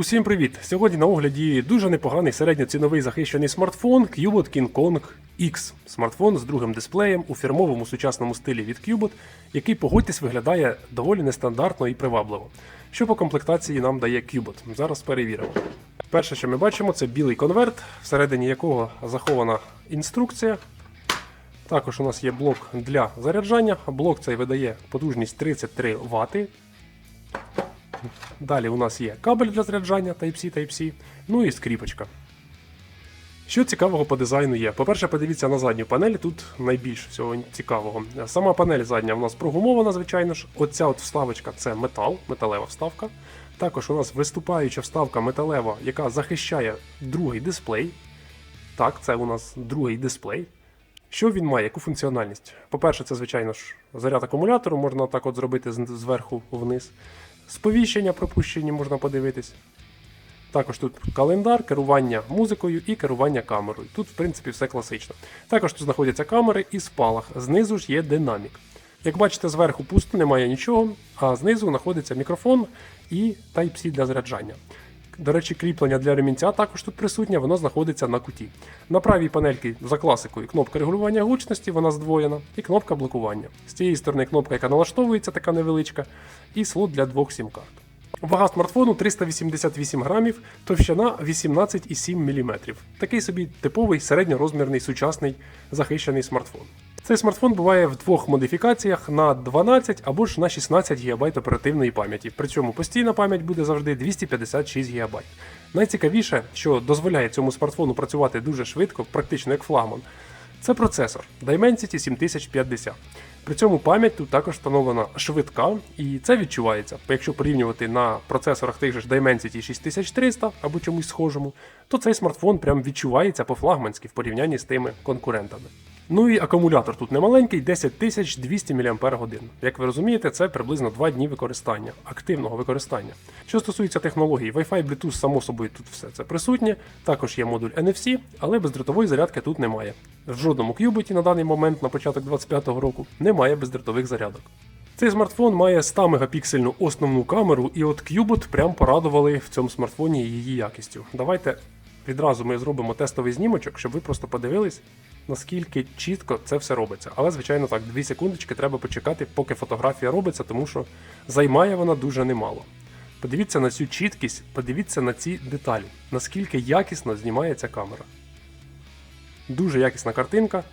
Усім привіт! Сьогодні на огляді дуже непоганий середньоціновий захищений смартфон Cubot King Kong X. Смартфон з другим дисплеєм у фірмовому сучасному стилі від Cubot, який, погодьтесь, виглядає доволі нестандартно і привабливо. Що по комплектації нам дає Cubot? Зараз перевіримо. Перше, що ми бачимо, це білий конверт, всередині якого захована інструкція. Також у нас є блок для заряджання. Блок цей видає потужність 33 Вт. Далі у нас є кабель для заряджання Type-C, Type-C, ну і скріпочка. Що цікавого по дизайну є? По-перше, подивіться на задню панель, тут найбільш всього цікавого. Сама панель задня у нас прогумована, звичайно ж. Оця от вставочка це метал, металева вставка. Також у нас виступаюча вставка металева, яка захищає другий дисплей. Так, це у нас другий дисплей. Що він має, яку функціональність? По-перше, це, звичайно ж, заряд акумулятору, можна так от зробити зверху вниз. Сповіщення пропущені можна подивитись. Також тут календар, керування музикою і керування камерою. Тут, в принципі, все класично. Також тут знаходяться камери і спалах. Знизу ж є динамік. Як бачите, зверху пусто, немає нічого, а знизу знаходиться мікрофон і Type-C для заряджання. До речі, кріплення для ремінця також тут присутнє, воно знаходиться на куті. На правій панельці за класикою кнопка регулювання гучності, вона здвоєна, і кнопка блокування. З цієї сторони кнопка, яка налаштовується, така невеличка, і слот для двох сім-карт. Вага смартфону 388 грамів, товщина 18,7 мм. Такий собі типовий середньорозмірний сучасний захищений смартфон. Цей смартфон буває в двох модифікаціях на 12 або ж на 16 ГБ оперативної пам'яті. Причому постійна пам'ять буде завжди 256 ГБ. Найцікавіше, що дозволяє цьому смартфону працювати дуже швидко, практично як флагман, це процесор Dimensity 7050. При цьому пам'ять тут також встановлена швидка, і це відчувається. Якщо порівнювати на процесорах тих же Dimensity 6300 або чомусь схожому, то цей смартфон прям відчувається по-флагманськи в порівнянні з тими конкурентами. Ну і акумулятор тут немаленький, 10200 мАч. Як ви розумієте, це приблизно 2 дні використання, активного використання. Що стосується технологій, Wi-Fi, Bluetooth, само собою тут все це присутнє. Також є модуль NFC, але бездротової зарядки тут немає. В жодному кюбиті на даний момент, на початок 2025 року, немає бездротових зарядок. Цей смартфон має 100 мегапіксельну основну камеру, і от Qbot прям порадували в цьому смартфоні її якістю. Давайте відразу ми зробимо тестовий знімочок, щоб ви просто подивились, наскільки чітко це все робиться. Але, звичайно, так, 2 секундочки треба почекати, поки фотографія робиться, тому що займає вона дуже немало. Подивіться на цю чіткість, подивіться на ці деталі, наскільки якісно знімає ця камера. Дуже якісна картинка,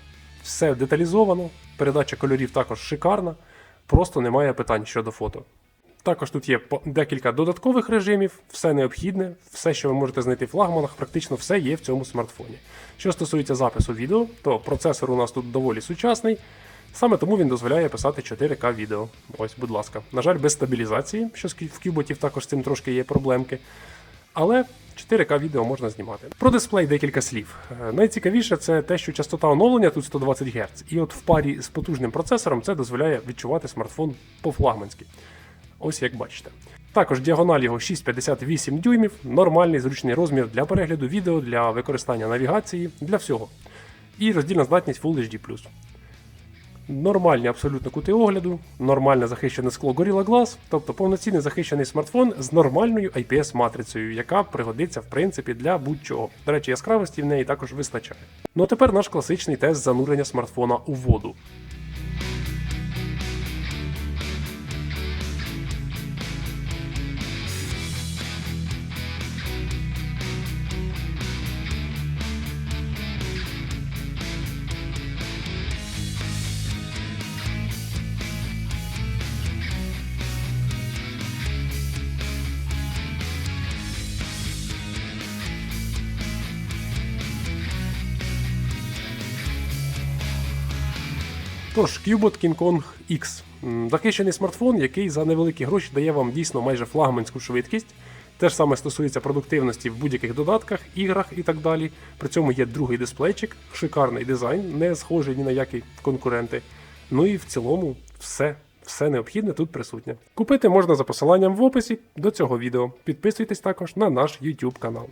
все деталізовано, передача кольорів також шикарна, просто немає питань щодо фото. Також тут є декілька додаткових режимів, все необхідне, все, що ви можете знайти в флагманах, практично все є в цьому смартфоні. Що стосується запису відео, то процесор у нас тут доволі сучасний, саме тому він дозволяє писати 4К відео. Ось, будь ласка. На жаль, без стабілізації, що в кюботів також з цим трошки є проблемки. Але 4К відео можна знімати. Про дисплей декілька слів. Е, Найцікавіше це те, що частота оновлення тут 120 Гц, і от в парі з потужним процесором це дозволяє відчувати смартфон по-флагманськи. Ось як бачите. Також діагональ його 6,58 дюймів, нормальний зручний розмір для перегляду відео, для використання навігації, для всього. І роздільна здатність Full HD+. Нормальні абсолютно кути огляду, нормальне захищене скло Gorilla Glass, тобто повноцінний захищений смартфон з нормальною IPS-матрицею, яка пригодиться в принципі для будь-чого. До речі, яскравості в неї також вистачає. Ну а тепер наш класичний тест занурення смартфона у воду. Тож, Cubot King Kong X. Захищений смартфон, який за невеликі гроші дає вам дійсно майже флагманську швидкість. Те ж саме стосується продуктивності в будь-яких додатках, іграх і так далі. При цьому є другий дисплейчик, шикарний дизайн, не схожий ні на які конкуренти. Ну і в цілому все. Все необхідне тут присутнє. Купити можна за посиланням в описі до цього відео. Підписуйтесь також на наш YouTube канал.